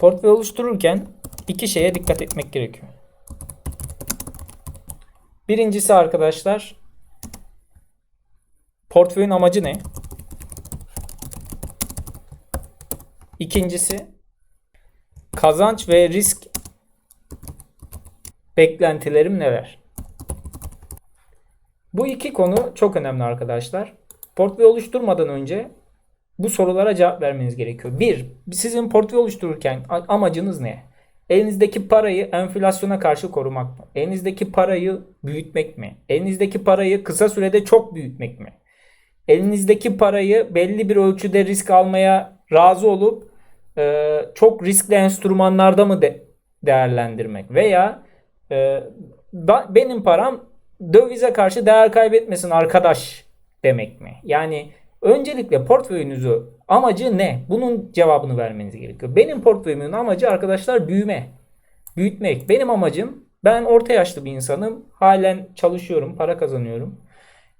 Portföy oluştururken iki şeye dikkat etmek gerekiyor. Birincisi arkadaşlar portföyün amacı ne? İkincisi kazanç ve risk beklentilerim neler? Bu iki konu çok önemli arkadaşlar. Portföy oluşturmadan önce bu sorulara cevap vermeniz gerekiyor. Bir, sizin portföy oluştururken amacınız ne? Elinizdeki parayı enflasyona karşı korumak mı? Elinizdeki parayı büyütmek mi? Elinizdeki parayı kısa sürede çok büyütmek mi? Elinizdeki parayı belli bir ölçüde risk almaya razı olup e, çok riskli enstrümanlarda mı de- değerlendirmek? Veya e, benim param dövize karşı değer kaybetmesin arkadaş demek mi? Yani öncelikle portföyünüzü amacı ne? Bunun cevabını vermeniz gerekiyor. Benim portföyümün amacı arkadaşlar büyüme. Büyütmek. Benim amacım ben orta yaşlı bir insanım. Halen çalışıyorum, para kazanıyorum.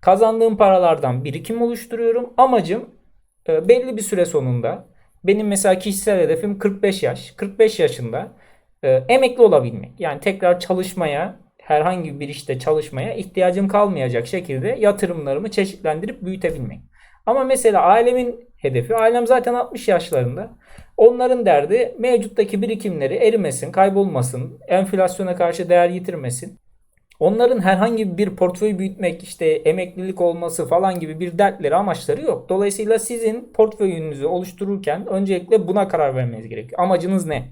Kazandığım paralardan birikim oluşturuyorum. Amacım e, belli bir süre sonunda benim mesela kişisel hedefim 45 yaş. 45 yaşında e, emekli olabilmek. Yani tekrar çalışmaya, herhangi bir işte çalışmaya ihtiyacım kalmayacak şekilde yatırımlarımı çeşitlendirip büyütebilmek. Ama mesela ailemin hedefi, ailem zaten 60 yaşlarında. Onların derdi mevcuttaki birikimleri erimesin, kaybolmasın, enflasyona karşı değer yitirmesin. Onların herhangi bir portföy büyütmek, işte emeklilik olması falan gibi bir dertleri, amaçları yok. Dolayısıyla sizin portföyünüzü oluştururken öncelikle buna karar vermeniz gerekiyor. Amacınız ne?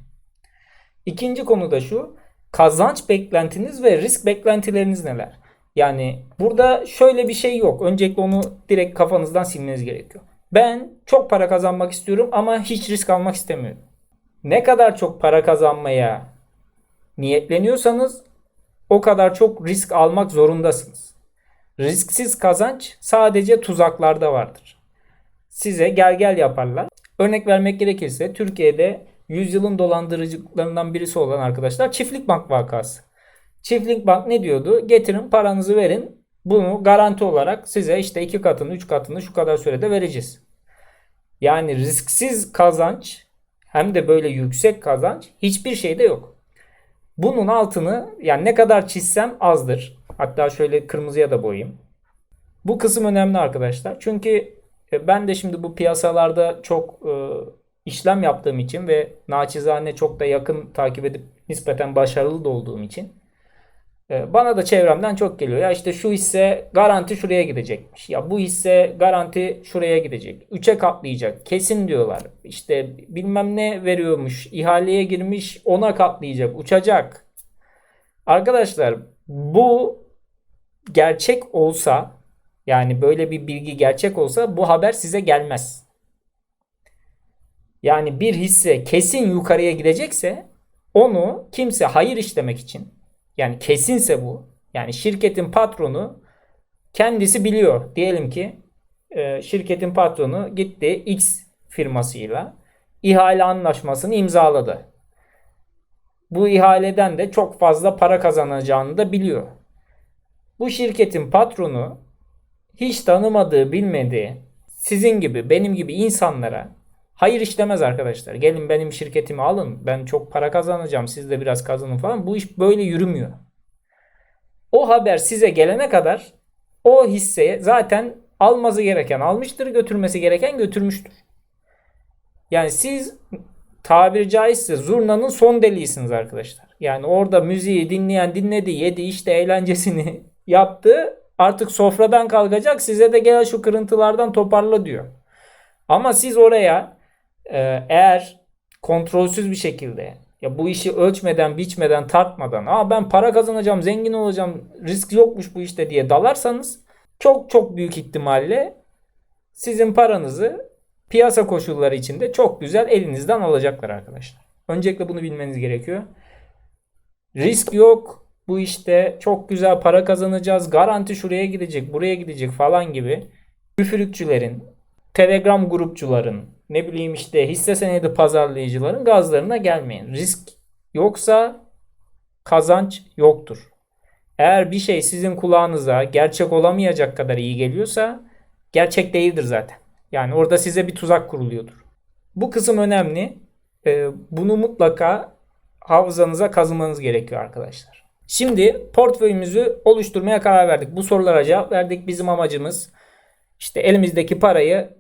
İkinci konu da şu. Kazanç beklentiniz ve risk beklentileriniz neler? Yani burada şöyle bir şey yok. Öncelikle onu direkt kafanızdan silmeniz gerekiyor. Ben çok para kazanmak istiyorum ama hiç risk almak istemiyorum. Ne kadar çok para kazanmaya niyetleniyorsanız o kadar çok risk almak zorundasınız. Risksiz kazanç sadece tuzaklarda vardır. Size gel gel yaparlar. Örnek vermek gerekirse Türkiye'de yüzyılın dolandırıcılıklarından birisi olan arkadaşlar Çiftlik Bank vakası. Çiftlik Bank ne diyordu? Getirin paranızı verin. Bunu garanti olarak size işte iki katını, üç katını şu kadar sürede vereceğiz. Yani risksiz kazanç hem de böyle yüksek kazanç hiçbir şeyde yok. Bunun altını yani ne kadar çizsem azdır. Hatta şöyle kırmızıya da boyayayım. Bu kısım önemli arkadaşlar. Çünkü e, ben de şimdi bu piyasalarda çok e, işlem yaptığım için ve naçizane çok da yakın takip edip nispeten başarılı da olduğum için bana da çevremden çok geliyor. Ya işte şu hisse garanti şuraya gidecekmiş. Ya bu hisse garanti şuraya gidecek. 3'e katlayacak. Kesin diyorlar. İşte bilmem ne veriyormuş. ihaleye girmiş ona katlayacak. Uçacak. Arkadaşlar bu gerçek olsa yani böyle bir bilgi gerçek olsa bu haber size gelmez. Yani bir hisse kesin yukarıya gidecekse onu kimse hayır işlemek için yani kesinse bu yani şirketin patronu kendisi biliyor. Diyelim ki e, şirketin patronu gitti X firmasıyla ihale anlaşmasını imzaladı. Bu ihaleden de çok fazla para kazanacağını da biliyor. Bu şirketin patronu hiç tanımadığı, bilmediği sizin gibi, benim gibi insanlara hayır işlemez arkadaşlar. Gelin benim şirketimi alın. Ben çok para kazanacağım. Siz de biraz kazanın falan. Bu iş böyle yürümüyor. O haber size gelene kadar o hisseye zaten alması gereken almıştır, götürmesi gereken götürmüştür. Yani siz tabiri caizse zurnanın son deliğisiniz arkadaşlar. Yani orada müziği dinleyen dinledi, yedi işte eğlencesini yaptı. Artık sofradan kalkacak size de gel şu kırıntılardan toparla diyor. Ama siz oraya eğer kontrolsüz bir şekilde ya bu işi ölçmeden, biçmeden, tartmadan, "Aa ben para kazanacağım, zengin olacağım, risk yokmuş bu işte." diye dalarsanız çok çok büyük ihtimalle sizin paranızı piyasa koşulları içinde çok güzel elinizden alacaklar arkadaşlar. Öncelikle bunu bilmeniz gerekiyor. Risk yok. Bu işte çok güzel para kazanacağız. Garanti şuraya gidecek, buraya gidecek falan gibi üfürükçülerin, Telegram grupçuların, ne bileyim işte hisse senedi pazarlayıcıların gazlarına gelmeyin. Risk yoksa kazanç yoktur. Eğer bir şey sizin kulağınıza gerçek olamayacak kadar iyi geliyorsa gerçek değildir zaten. Yani orada size bir tuzak kuruluyordur. Bu kısım önemli. e, bunu mutlaka hafızanıza kazımanız gerekiyor arkadaşlar. Şimdi portföyümüzü oluşturmaya karar verdik. Bu sorulara cevap verdik. Bizim amacımız işte elimizdeki parayı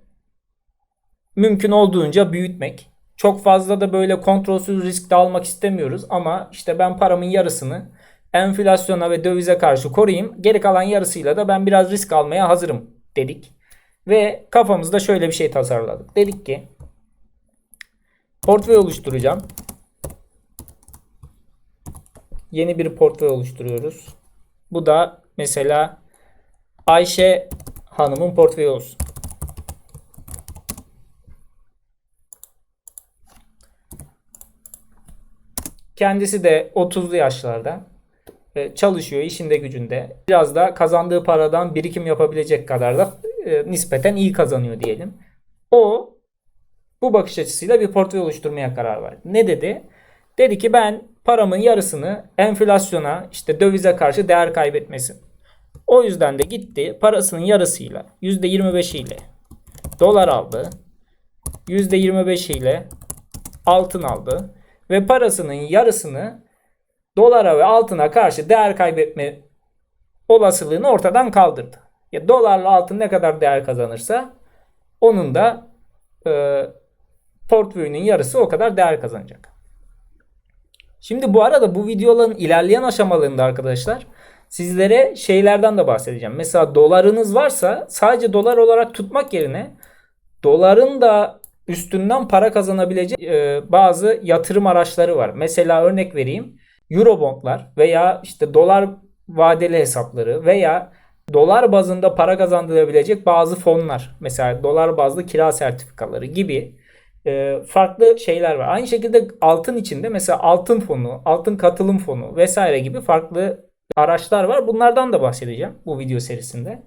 mümkün olduğunca büyütmek. Çok fazla da böyle kontrolsüz risk de almak istemiyoruz ama işte ben paramın yarısını enflasyona ve dövize karşı koruyayım. Geri kalan yarısıyla da ben biraz risk almaya hazırım dedik. Ve kafamızda şöyle bir şey tasarladık. Dedik ki portföy oluşturacağım. Yeni bir portföy oluşturuyoruz. Bu da mesela Ayşe Hanım'ın portföyü olsun. Kendisi de 30'lu yaşlarda. E, çalışıyor işinde gücünde. Biraz da kazandığı paradan birikim yapabilecek kadar da e, nispeten iyi kazanıyor diyelim. O bu bakış açısıyla bir portföy oluşturmaya karar verdi. Ne dedi? Dedi ki ben paramın yarısını enflasyona işte dövize karşı değer kaybetmesin. O yüzden de gitti parasının yarısıyla %25 ile dolar aldı. %25 ile altın aldı. Ve parasının yarısını dolara ve altına karşı değer kaybetme olasılığını ortadan kaldırdı. Ya dolarla altın ne kadar değer kazanırsa onun da e, portföyünün yarısı o kadar değer kazanacak. Şimdi bu arada bu videoların ilerleyen aşamalarında arkadaşlar sizlere şeylerden de bahsedeceğim. Mesela dolarınız varsa sadece dolar olarak tutmak yerine doların da üstünden para kazanabilecek e, bazı yatırım araçları var. Mesela örnek vereyim. Eurobondlar veya işte dolar vadeli hesapları veya dolar bazında para kazandırabilecek bazı fonlar. Mesela dolar bazlı kira sertifikaları gibi e, farklı şeyler var. Aynı şekilde altın içinde mesela altın fonu, altın katılım fonu vesaire gibi farklı araçlar var. Bunlardan da bahsedeceğim bu video serisinde.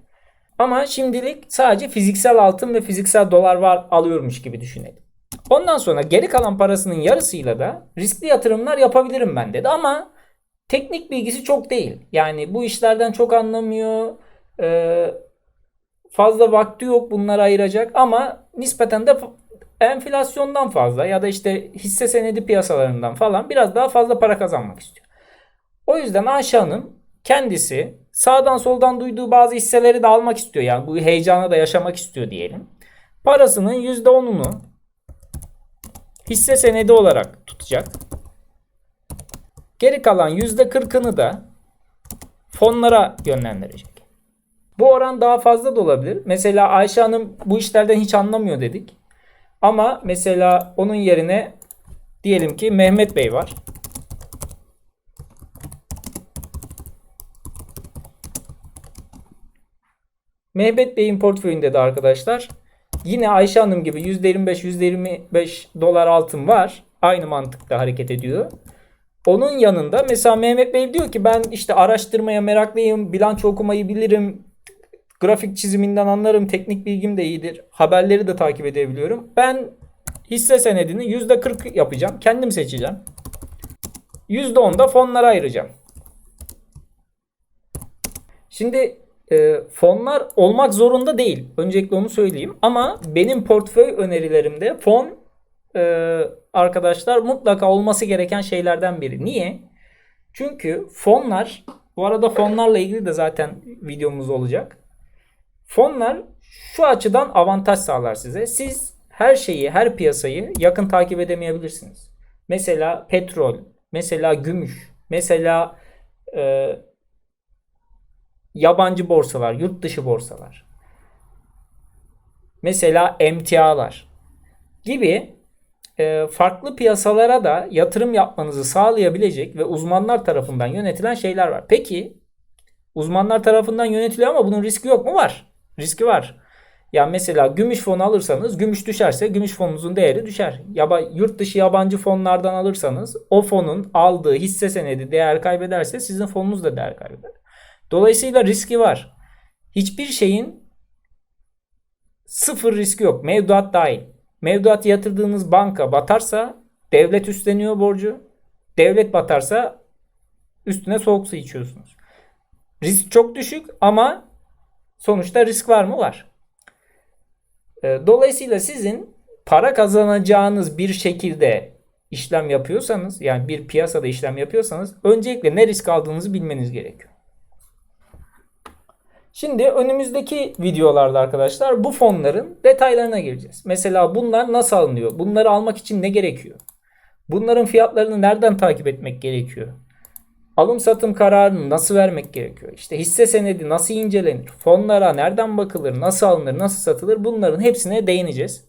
Ama şimdilik sadece fiziksel altın ve fiziksel dolar var alıyormuş gibi düşünelim. Ondan sonra geri kalan parasının yarısıyla da riskli yatırımlar yapabilirim ben dedi ama teknik bilgisi çok değil. Yani bu işlerden çok anlamıyor. Ee, fazla vakti yok bunları ayıracak ama nispeten de enflasyondan fazla ya da işte hisse senedi piyasalarından falan biraz daha fazla para kazanmak istiyor. O yüzden Ayşe Hanım kendisi sağdan soldan duyduğu bazı hisseleri de almak istiyor. Yani bu heyecanı da yaşamak istiyor diyelim. Parasının %10'unu hisse senedi olarak tutacak. Geri kalan %40'ını da fonlara yönlendirecek. Bu oran daha fazla da olabilir. Mesela Ayşe Hanım bu işlerden hiç anlamıyor dedik. Ama mesela onun yerine diyelim ki Mehmet Bey var. Mehmet Bey'in portföyünde de arkadaşlar yine Ayşe Hanım gibi %25 %25 dolar altın var. Aynı mantıkta hareket ediyor. Onun yanında mesela Mehmet Bey diyor ki ben işte araştırmaya meraklıyım, bilanço okumayı bilirim, grafik çiziminden anlarım, teknik bilgim de iyidir, haberleri de takip edebiliyorum. Ben hisse senedini %40 yapacağım, kendim seçeceğim. %10 da fonlara ayıracağım. Şimdi e, fonlar olmak zorunda değil. Öncelikle onu söyleyeyim. Ama benim portföy önerilerimde fon e, arkadaşlar mutlaka olması gereken şeylerden biri. Niye? Çünkü fonlar bu arada fonlarla ilgili de zaten videomuz olacak. Fonlar şu açıdan avantaj sağlar size. Siz her şeyi, her piyasayı yakın takip edemeyebilirsiniz. Mesela petrol, mesela gümüş, mesela e, yabancı borsalar, yurt dışı borsalar. Mesela emtialar gibi e, farklı piyasalara da yatırım yapmanızı sağlayabilecek ve uzmanlar tarafından yönetilen şeyler var. Peki uzmanlar tarafından yönetiliyor ama bunun riski yok mu? Var. Riski var. Ya mesela gümüş fonu alırsanız gümüş düşerse gümüş fonunuzun değeri düşer. Ya yurt dışı yabancı fonlardan alırsanız o fonun aldığı hisse senedi değer kaybederse sizin fonunuz da değer kaybeder. Dolayısıyla riski var. Hiçbir şeyin sıfır riski yok. Mevduat dahil. Mevduat yatırdığınız banka batarsa devlet üstleniyor borcu. Devlet batarsa üstüne soğuk su içiyorsunuz. Risk çok düşük ama sonuçta risk var mı? Var. Ee, dolayısıyla sizin para kazanacağınız bir şekilde işlem yapıyorsanız yani bir piyasada işlem yapıyorsanız öncelikle ne risk aldığınızı bilmeniz gerekiyor. Şimdi önümüzdeki videolarda arkadaşlar bu fonların detaylarına gireceğiz. Mesela bunlar nasıl alınıyor? Bunları almak için ne gerekiyor? Bunların fiyatlarını nereden takip etmek gerekiyor? Alım satım kararını nasıl vermek gerekiyor? İşte hisse senedi nasıl incelenir? Fonlara nereden bakılır? Nasıl alınır? Nasıl satılır? Bunların hepsine değineceğiz.